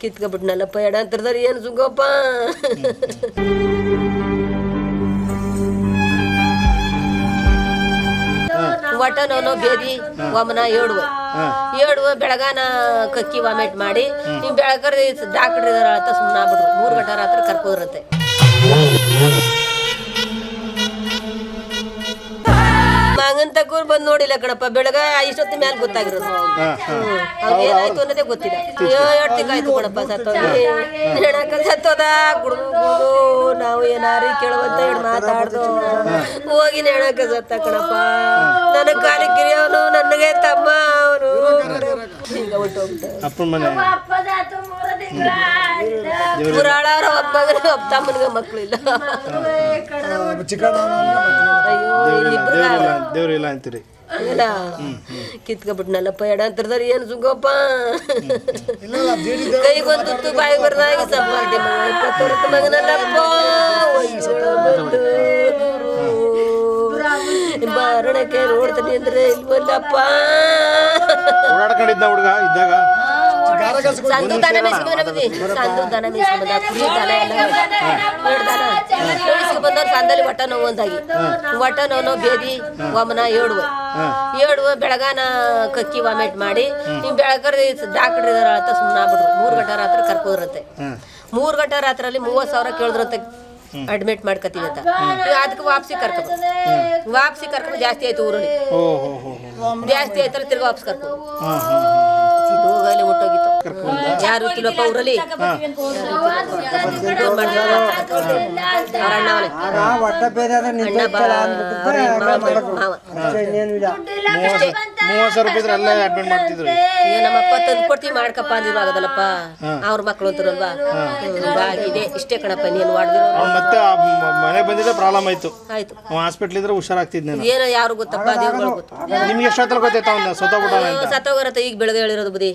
ಕಿತ್ಕೊಬಿಟ್ನಲ್ಲಪ್ಪ ಎಡ ಅಂತರ್ದಾರ ಏನು ಸುಂಗಪ್ಪ ವಟನೋನೋ ನೋನೋ ಬೇದಿ ಒಮ್ಮನ ಏಡುವ ಏಳುವ ಬೆಳಗಾನ ಕಕ್ಕಿ ವಾಮಿಟ್ ಮಾಡಿ, ನೀವು ಬೆಳಕರ್ ಡಾಕ್ಟರ್ ಇದಾರ ಅಂತ ಸುಮ್ಮನೆ ಮೂರು ಗಂಟೆ ರಾತ್ರಿ ಕರ್ಕೋದ್ರಂತೆ. ತಕೋರ್ ಬಂದ್ ನೋಡಿಲ್ಲ ಕಣಪ್ಪ ಬೆಳಗ ಇಷ್ಟೊತ್ತು ಮ್ಯಾಲ ಗೊತ್ತಾಗಿರೋದು. ಅವ್ರು ಏನಾಯ್ತು ಅನ್ನೋದೇ ಗೊತ್ತಿಲ್ಲ. ಅಯ್ಯೋ ಎರಡು ತಿಂಗಾಯ್ತು ಕಣಪ್ಪ ಸತ್ತೋಗಿ ಹೆಣಕ ಸತ್ತೋದ. ಕುಡ್ದು ಕುಡ್ದು ನಾವು ಏನಾರು ಕೇಳುವಂತ ಹೇಳಿ ಮಾತಾಡ್ದು. ಹೋಗಿ ನೆಣಕ ಸತ್ತ ಕಣಪ್ಪ. ನನ್ನ ಕಾಲಿ ಕಿರಿಯವನು ನನಗೆ ತಮ್ಮ ಅವನು. ಈಗ ಹೊಟ್ಟೋಗ್ಬಿಟ್ಟ ಒಬ್ಬ ತಮ್ಮನಿಗೆ ಮಕ್ಕಳಿಲ್ಲ. ಅಯ್ಯೋ ದೇವ್ರಿಲ್ಲ ಅಂತೀರಿ. ಇಲ್ಲ. ಕಿತ್ಕೊಬಿಟ್ನಲ್ಲಪ್ಪ ಎಡ ಅಂತರ್ದಾರ ಏನು ಸುಗಪ್ಪ ಕೈಗೊಂದು ತುತ್ತು ಬಾಯಿ ಬರ್ದಾಗಿ ಸಂಪಾದನೆ ಮಗನಲ್ಲಪ್ಪ ಬಾರಣಕ್ಕೆ ನೋಡ್ತಾನೆ ಅಂದ್ರೆ ಇಲ್ವಲ್ಲಪ್ಪ. ಓಡಾಡ್ಕೊಂಡಿದ್ದ ಹುಡುಗ ಇದ್ದಾಗ? ಸಂದು ದನ ಬದಿ ಸಂದು ದನ ಮೇಯಿಸ್ಕೊಂಡ್ ಬಂದ ಕುರಿ ದನ ಎಲ್ಲ ದನ ಮೇಯಿಸ್ಕೊಂಡ್ ಬಂದವ್ರು ಸಂದಲ್ಲಿ ಒಟ್ಟ ನೋವು ಒಂದಾಗಿ ಒಟ್ಟ ನೋವು ಬೇದಿ ಒಮ್ಮನ ಏಳುವ ಏಳುವ ಬೆಳಗಾನ ಕಕ್ಕಿ ವಾಮಿಟ್ ಮಾಡಿ ನೀವು ಬೆಳಕರೆ ಡಾಕ್ಟರ್ ಇದಾರ ಅಂತ ಸುಮ್ಮನೆ ಆಗ್ಬಿಡ್ರು ಮೂರು ಗಂಟೆ ರಾತ್ರಿ ಕರ್ಕೋದ್ರಂತೆ ಮೂರು ಗಂಟೆ ರಾತ್ರಲ್ಲಿ ಮೂವತ್ತು ಸಾವಿರ ಕೇಳಿದ್ರಂತೆ ಅಡ್ಮಿಟ್ ಮಾಡ್ಕತ್ತೀವಿ ಅಂತ ಈಗ ಅದಕ್ಕೆ ವಾಪಸಿ ಕರ್ಕೊಂಡು ವಾಪಸಿ ಕರ್ಕೊಂಡು ಜಾಸ್ತಿ ಆಯ್ತು ಊರಲ್ಲಿ ಜಾಸ್ತಿ ಆಯ್ತಲ್ಲ ತಿರ್ಗಿ ವಾಪಸ್ ಕರ್ಕೋ ಹೋಗಲಿ ಹುಟ್ಟೋಗಿತ್ತು ಯಾರು ತಿಳಪ್ಪ ಊರಲ್ಲಿ ಮೂವತ್ತು ಸಾವಿರ ರೂಪಾಯಿ ಇದ್ರೆ ಅಡ್ಮಿಟ್ ಮಾಡ್ತಿದ್ರು ನಮ್ಮಪ್ಪ ತಂದು ಕೊಡ್ತೀವಿ ಮಾಡ್ಕಪ್ಪ ಅಂದಿರು ಆಗದಲ್ಲಪ್ಪ ಅವ್ರ ಮಕ್ಳು ಅಂತಾರಲ್ವಾ ಇದೆ ಇಷ್ಟೇ ಕಣಪ್ಪ ನೀನು ಮಾಡಿದಿರೋ ಮತ್ತೆ ಮನೆ ಬಂದಿದ್ರೆ ಪ್ರಾಬ್ಲಮ್ ಆಯ್ತು ಆಯ್ತು ಹಾಸ್ಪಿಟಲ್ ಇದ್ರೆ ಹುಷಾರಾಗ್ತಿದ್ನೇನು ಏನೋ ಯಾರು ಗೊತ್ತಪ್ಪ ದೇವ್ರುಗಳು ಗೊತ್ತು ನಿಮ್ಗೆ ಎಷ್ಟೊತ್ತಲ್ಲಿ ಗೊತ್ತಾಯ್ತು ಅವ್ನು ಸತ್ತೋಗಿರತ್ತೆ ಸತ್ತೋಗರತ್ತ ಈಗ ಬೆಳಗ್ಗೆ ಹೇಳಿರೋದು ಬುದಿ